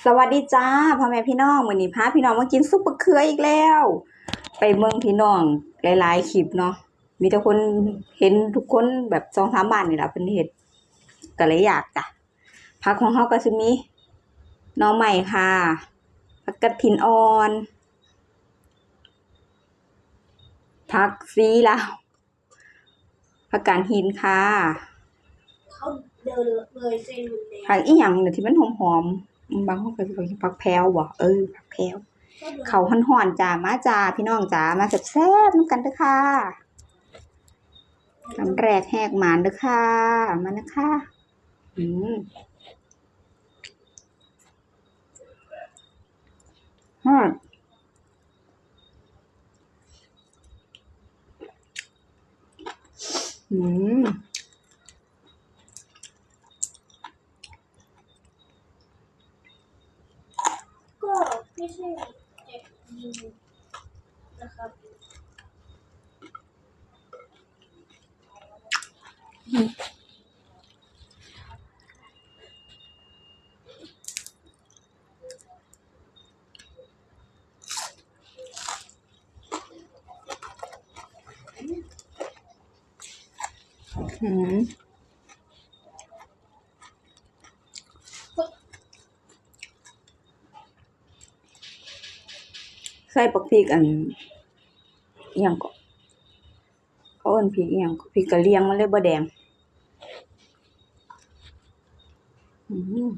สวัสดีจ้าพ่อแม่พี่น้องวันนี้พาพี่น้องมากินซุปมะเขืออีกแล้ว ไปเมืองพี่น้องหลายๆคลิปเนาะมีแต่คนเห็นทุกคนแบบสองสามบ้านนี่แหละเพิ่นเฮ็ดก็เลยอยากจ้ะผักของเฮาก็สิมีหน่อใหม่ค่ะผักกระถินอ่อนผักซีลาวผักกาดหินค่ะเขาเดินเลยเส้นหมดแล้วผักอีหยังเนี่ยที่มันหอมๆ บางคนก็สิบอกผักแพรวบ่เออผักแพรวเดินเขาห่อนๆจ้ามาจ้าพี่น้องจ้ามาแซ่บๆน้ำกันเด้อค่ะน้ำแรกแหกหมานเด้อค่ะ มานะคะอืมฮอดอืม ก็ไใส่ปักพริกอันอย่างก็เขาเอิ้นพริกอย่างพริกกะเลียงมันเลยบ่แดงอืม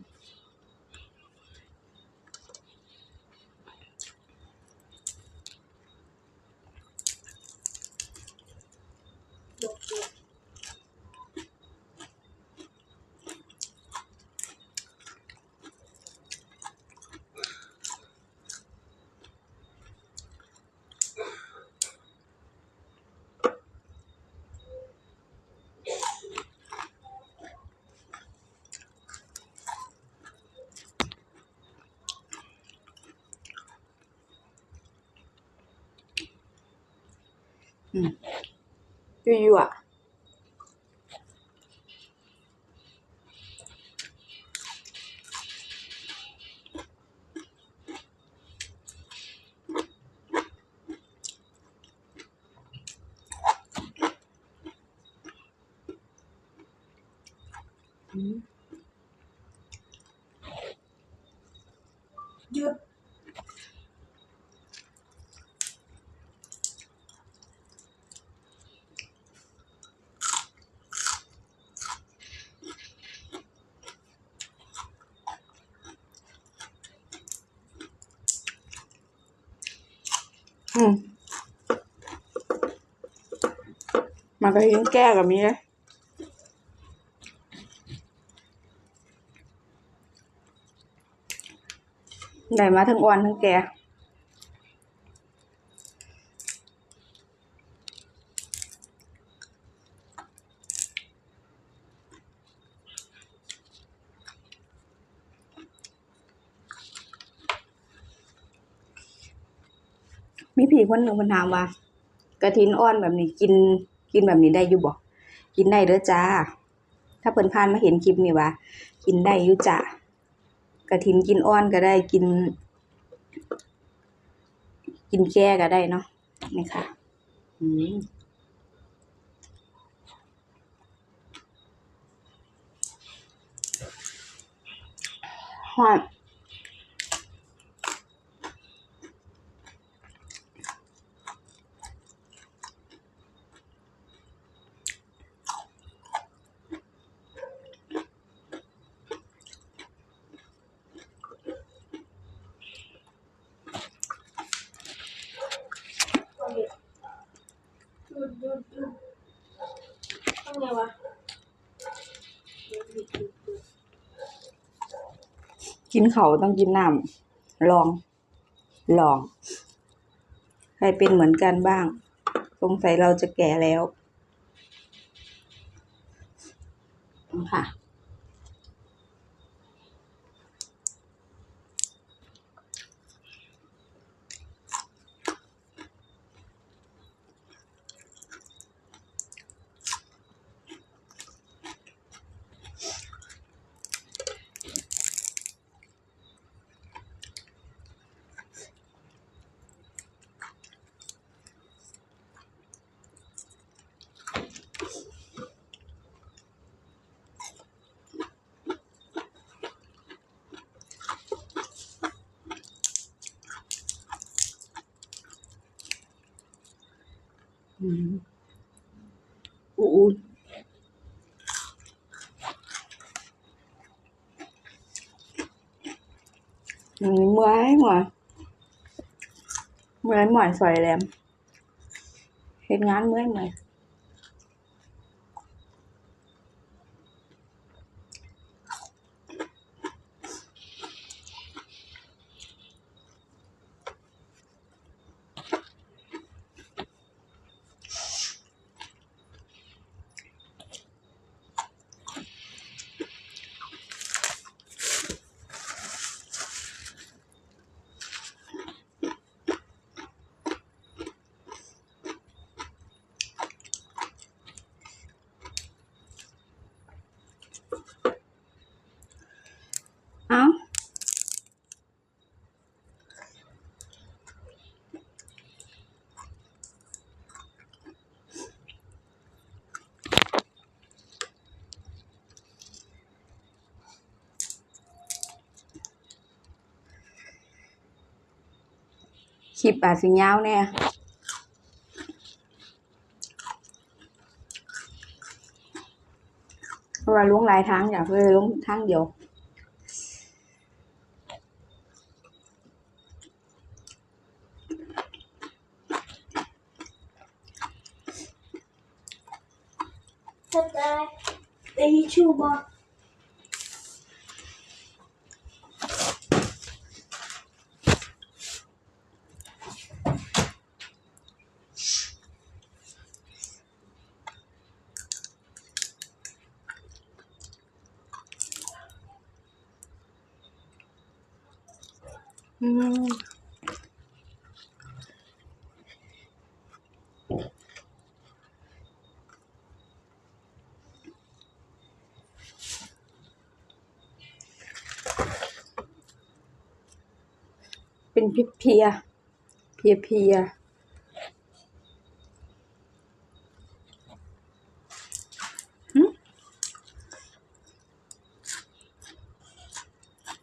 ยั่วๆหยุด อืมมันก็ยังแก้กับมีเลยได้มาทั้งอ้วนทั้งแก่ มีพี่คนหนึ่งมันถามว่ากระถินอ่อนแบบนี้กินกินแบบนี้ได้อยู่บ่กินได้เด้อจ้า ถ้าเพิ่นผ่านมาเห็นคลิปนี่ว่า กินได้อยู่จ้ากระถินกินอ่อนก็ได้กิน กินแก่ก็ได้เนาะนี่ค่ะอืมฮอด หยุดหยุดหยุดทำไงวะหยุดหยุดหยุดหยุด กินเขาต้องกินน้ำลอง ลอง ใครเป็นเหมือนกันบ้าง สงสัยเราจะแก่แล้วค่ะ อืมอู้อู้อืมเมื่อยหมดเมื่อยหมอนสวยแหลมเฮ็ดงานเมื่อยเมื่อย เอ้า คลิปอาจสิยาวแน่เพราะว่าลงหลายทางอยากเลยลงทางเดียวถ้าได้ได้ทิชชู่บ่อืม เป็นพิเพีย เพียเพียๆหึ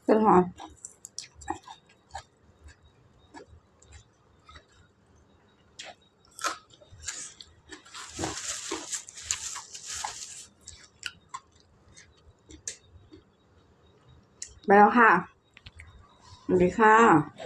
เป็นหอม แล้วค่ะสวัสดีค่ะ